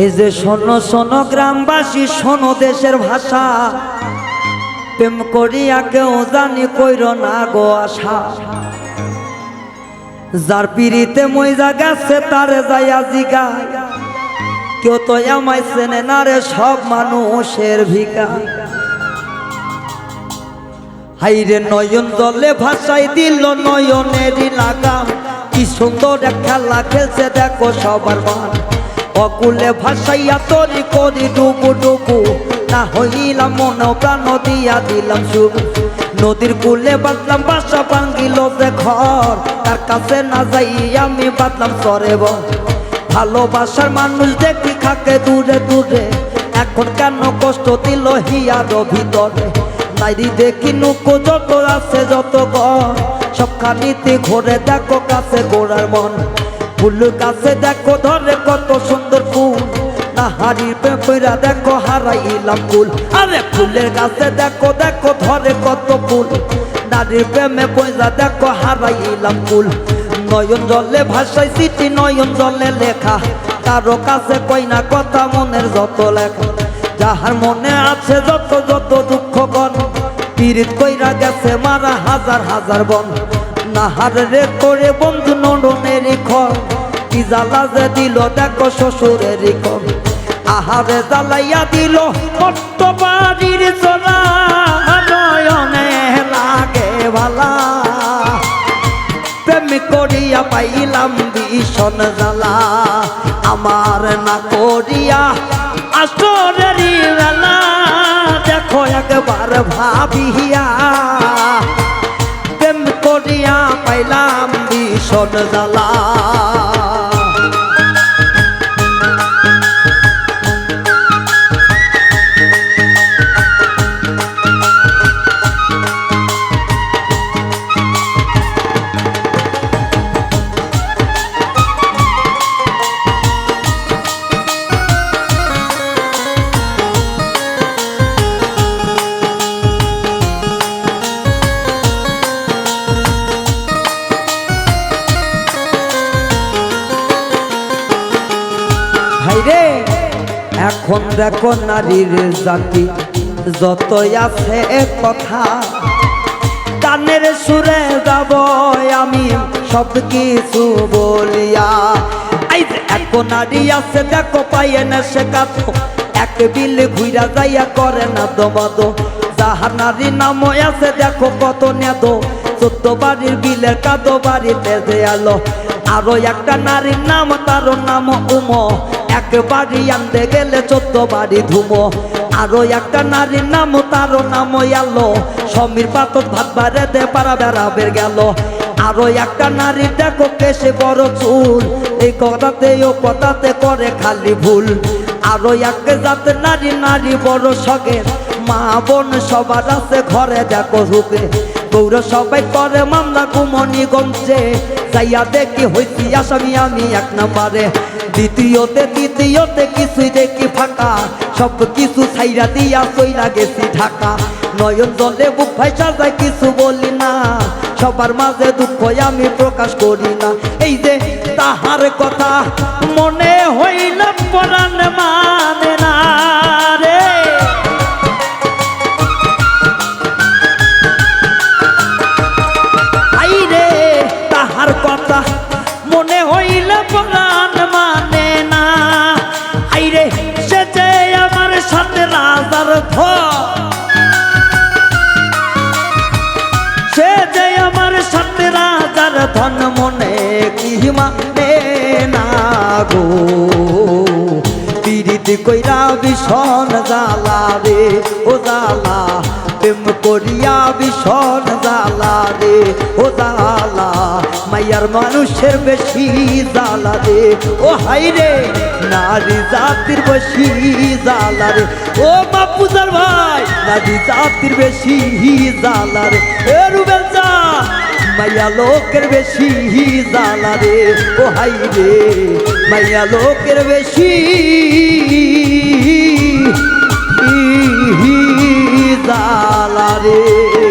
এই যে শোনো শোনো গ্রামবাসী, শোনো দেশের ভাষা। প্রেম করিয়া কেউ জানি কইর না গো আশা। যার পিড়িতে মইজা গেছে, তারে যাইয়া জিগায় কেউ তো আমায় চেনে না রে, সব মানুষের ভিকা হাইরে নয়ন জলে ভাষাই দিল নয়নেরই লাগাম কি সুন্দর খেলা খেলছে, দেখো সবার মান। অকুলে ভাসাইয়া তরি করি ডুবু ডুবু। না হইলাম মন, প্রাণ দিয়া দিলাম শুরু নদীর কুলে বাঁধলাম বাসা, ভাঙ্গিল যে ঘর। তার কাছে না যাই আমি বাঁধলাম সরে বল ভালোবাসার মানুষ দেখি খাকে দূরে দূরে। এখন কেন কষ্ট দিল হিয়ার ভিতরে? নাইরি দেখি নুকো যত আছে যত ঘর। সবখানিতে ঘোরে দেখো কাছে গোড়ার মন। ফুল কাছে দেখো, ধরে কত সুন্দর ফুল। না হারির পেপরা দেখো, হারাইলাম ফুল। আরে ফুলের কাছে দেখো দেখো, ধরে কত ফুল। নারীর প্রেমে পয়সা দেখো, হারাইলাম ফুল। নয়ন জলে ভাষায় চিঠি নয়ন জলে লেখা। কারও কাছে কই না কথা, মনের যত লেখা। যাহার মনে আছে যত যত দুঃখ গণ। পীড়িত কইরা গেছে মারা হাজার হাজার বন। নাহার রে করে বন্ধু নডনের খর কি জ্বালা যে দিল, দেখো শ্বশুরের কর আহারে জ্বালাইয়া দিল কত বাড়ির চলা নয়নে লাগে ভালা প্রেম করিয়া পাইলাম ভীষণ জ্বালা। আমার না করিয়া আসরেরই বেলা। দেখো একবার ভাবিয়া পাইলাম ভীষণ জ্বালা। এখন দেখো নারীর জাতি, যতই আছে কথা। কানের সুরে যাব আমি সব কিছু বলিয়া এক নারী আছে, দেখো পাইয়ে না সে এক বিল ঘুইরা যাইয়া করে না দমাদ। যাহার নারী নাম আছে, দেখো কত নেদ চোদ্দ বাড়ির বিলের কাদো বাড়িতে যে আলো। আরও একটা নারীর নাম তার নাম উম। এক বাড়ি আনতে গেলে চোদ্দ বাড়ি ধুমো। আরও একটা নারীর নাম তার নাম আলো সমীর পাতক ভাত বাড়ে দে পারা বেড়াবের গেল। আরও একটা নারী, দেখো কেসে বড় চুল। এই কথাতে ও কথাতে করে খালি ভুল। আরও এক জাতের নারী নারী বড় সগের। মা, বোন সবার আছে, ঘরে দেখো হুকে গৌর সবাই করে, মামলা কুমনিগঞ্জে যাইয়া দেখি হইছি আসামি, আমি এক নম্বরে। দ্বিতীয়তে, তৃতীয়তে কিছুই দেখি ফাঁকা। সব কিছু ছাইরা দিয়া সইরা গেছি ঢাকা। নয়ন জলে বুক ভাইসা যায় কিছু বলি না। সবার মাঝে দুঃখ আমি প্রকাশ করি না। এই যে তাহার কথা মনে হইল পরাণ মানে না গো। পিরিতি কইরা ভীষণ জালা রে, ও জালা প্রেম করিয়া ভীষণ জালা রে, ও জালা মাইয়ার মানুষের বেশি জালা রে, ও হাই রে। নারী জাতির বেশি জালা রে, ও বাপুজার ভাই। নারী জাতির বেশি জালা রে, এ মাইয়া লোকের বেশি জালা রে ও হাই রে। মাইয়া লোকের বেশি জালা রে।